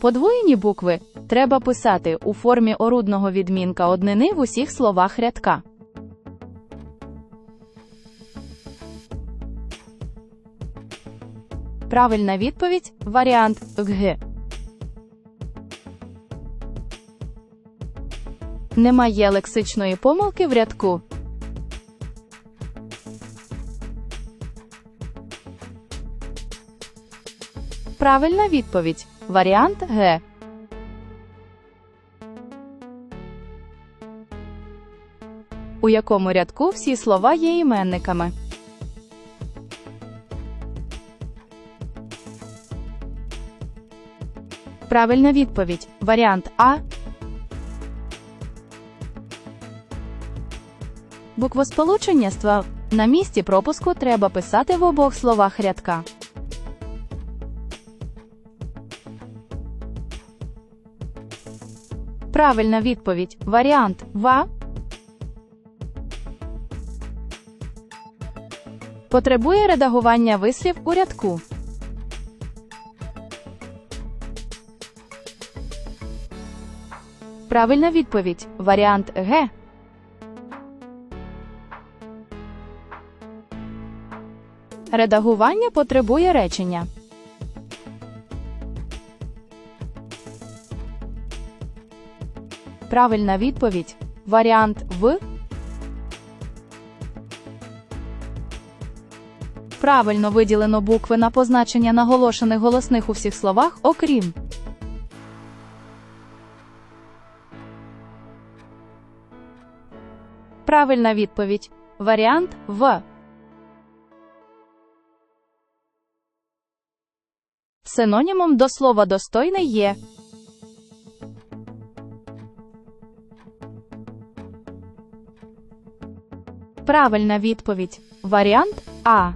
Подвоєні букви треба писати у формі орудного відмінка однини в усіх словах рядка. Правильна відповідь варіант г. Немає лексичної помилки в рядку. Правильна відповідь варіант г. У якому рядку всі слова є іменниками? Правильна відповідь варіант А. Буквосполучення ства на місці пропуску треба писати в обох словах рядка. Правильна відповідь варіант ВА. Потребує редагування вислів у рядку. Правильна відповідь варіант Г. Редагування потребує речення. Правильна відповідь варіант В. Правильно виділено букви на позначення наголошених голосних у всіх словах, окрім. Правильна відповідь варіант В. Синонімом до слова достойний є. Правильна відповідь варіант А.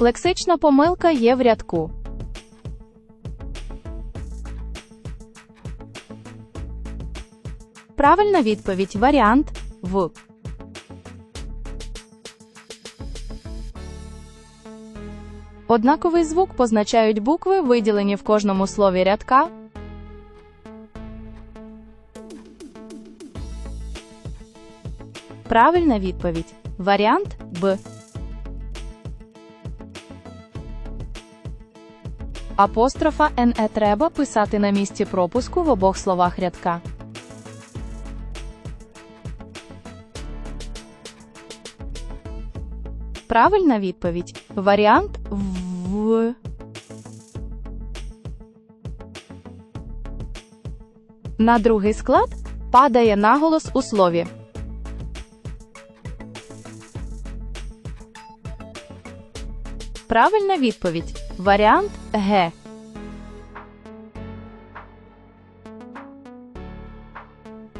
Лексична помилка є в рядку. Правильна відповідь варіант В. Однаковий звук позначають букви, виділені в кожному слові рядка. Правильна відповідь варіант Б. Апострофа НЕ треба писати на місці пропуску в обох словах рядка. Правильна відповідь варіант В. На другий склад падає наголос у слові. Правильна відповідь варіант Г.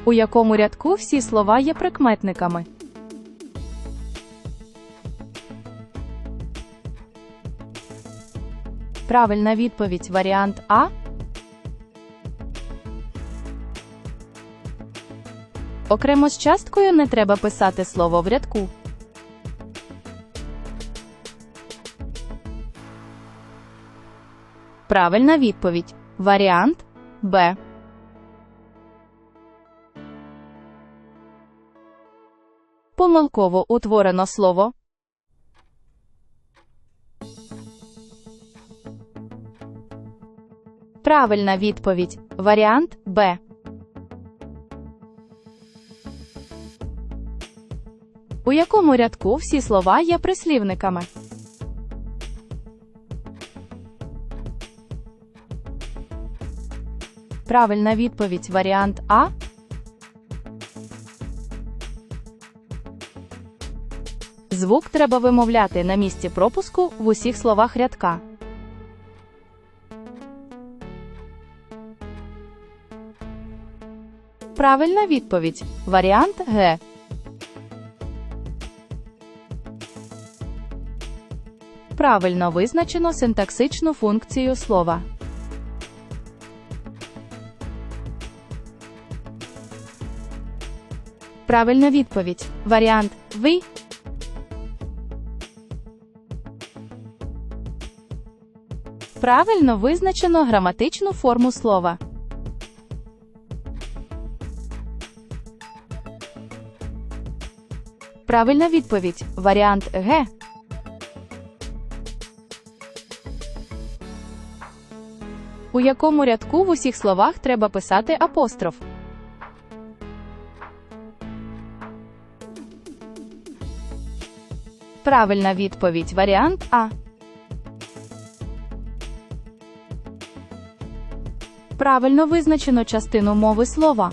У якому рядку всі слова є прикметниками? Правильна відповідь варіант А. Окремо з часткою не треба писати слово в рядку. Правильна відповідь варіант Б. Помилково утворено слово. Правильна відповідь варіант Б. У якому рядку всі слова є прислівниками? Правильна відповідь варіант А. Звук треба вимовляти на місці пропуску в усіх словах рядка. Правильна відповідь варіант Г. Правильно визначено синтаксичну функцію слова. Правильна відповідь варіант Ви. Правильно визначено граматичну форму слова. Правильна відповідь. Варіант Г. У якому рядку в усіх словах треба писати апостроф? Правильна відповідь. Варіант А. Правильно визначено частину мови слова.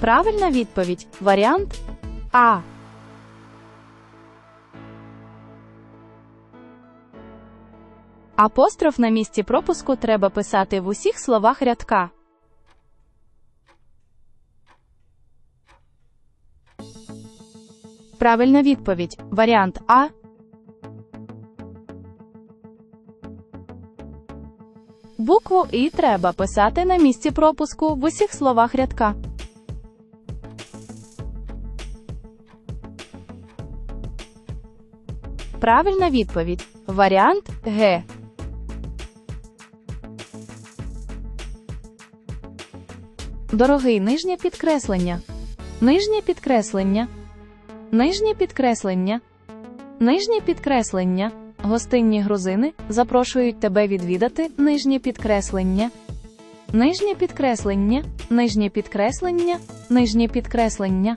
Правильна відповідь. Варіант А. Апостроф на місці пропуску треба писати в усіх словах рядка. Правильна відповідь. Варіант А. Букву І треба писати на місці пропуску в усіх словах рядка. Правильна відповідь. Варіант Г. Дорогий нижнє підкреслення. Нижнє підкреслення. Нижнє підкреслення. Нижнє підкреслення. Гостинні грузини запрошують тебе відвідати нижнє підкреслення. Нижнє підкреслення. Нижнє підкреслення. Нижнє підкреслення.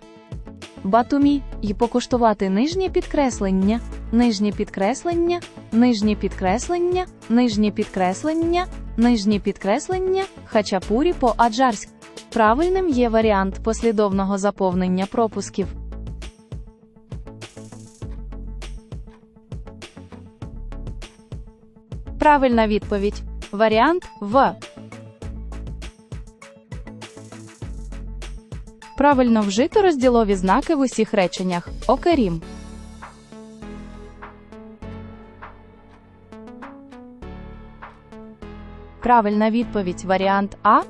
Батумі й покуштувати нижнє підкреслення. Нижнє підкреслення. Нижнє підкреслення. Нижнє підкреслення. Нижнє підкреслення. Хачапурі по аджарськ. Правильним є варіант послідовного заповнення пропусків. Правильна відповідь. Варіант В. Правильно вжито розділові знаки в усіх реченнях. Окрім. Правильна відповідь. Варіант А.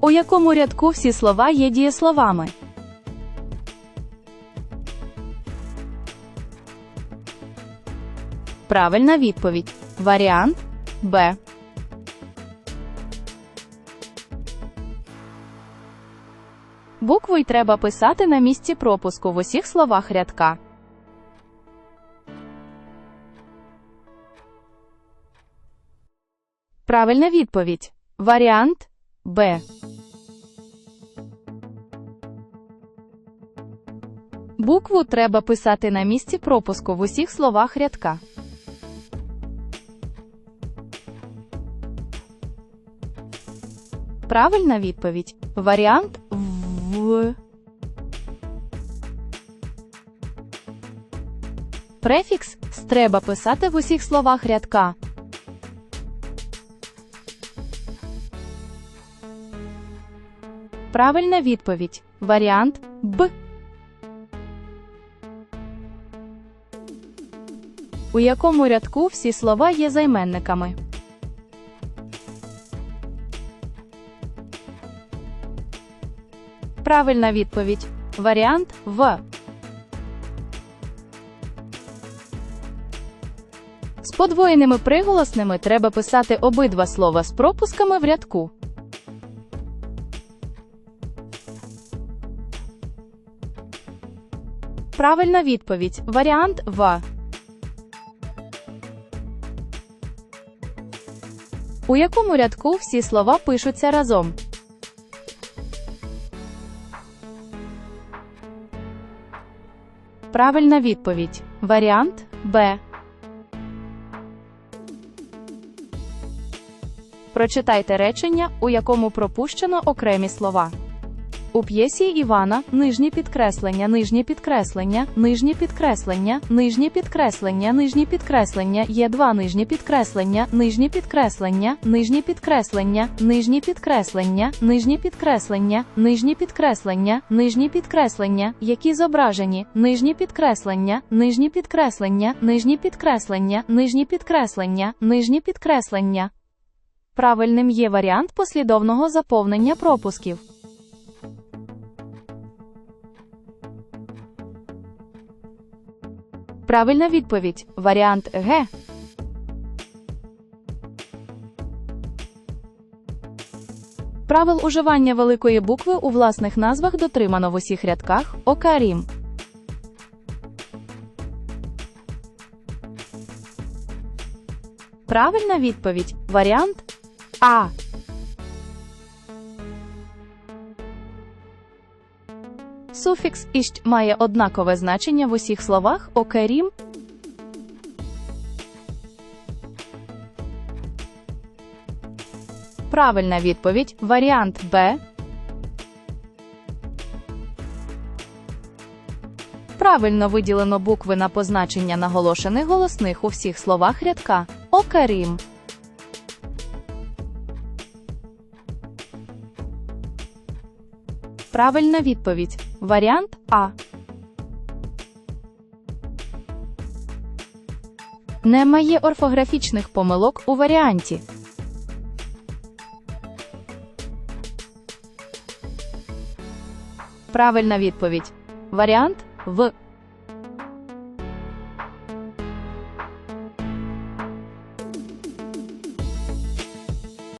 У якому рядку всі слова є дієсловами? Правильна відповідь. Варіант Б. Букву й треба писати на місці пропуску в усіх словах рядка. Правильна відповідь. Варіант Б. Букву треба писати на місці пропуску в усіх словах рядка. Правильна відповідь. Варіант В. Префікс треба писати в усіх словах рядка. Правильна відповідь. Варіант Б. У якому рядку всі слова є займенниками? Правильна відповідь. Варіант В. З подвоєними приголосними треба писати обидва слова з пропусками в рядку. Правильна відповідь. Варіант В. У якому рядку всі слова пишуться разом? Правильна відповідь. Варіант Б. Прочитайте речення, у якому пропущено окремі слова. У п'єсі Івана нижнє підкреслення, нижнє підкреслення, нижнє підкреслення, нижнє підкреслення, нижнє підкреслення, є два нижнє підкреслення, нижнє підкреслення, нижнє підкреслення, нижнє підкреслення, нижнє підкреслення, нижнє підкреслення, нижнє підкреслення, які зображені, нижнє підкреслення, нижнє підкреслення, нижнє підкреслення, нижнє підкреслення, нижнє підкреслення. Правильним є варіант послідовного заповнення пропусків. Правильна відповідь. Варіант Г. Правил уживання великої букви у власних назвах дотримано в усіх рядках. Окарім. Правильна відповідь. Варіант А. Суфікс іщ має однакове значення в усіх словах, окрім Правильна відповідь. Варіант Б. Правильно виділено букви на позначення наголошених голосних у всіх словах рядка. Окрім. Правильна відповідь. Варіант А. Немає орфографічних помилок у варіанті. Правильна відповідь. Варіант В.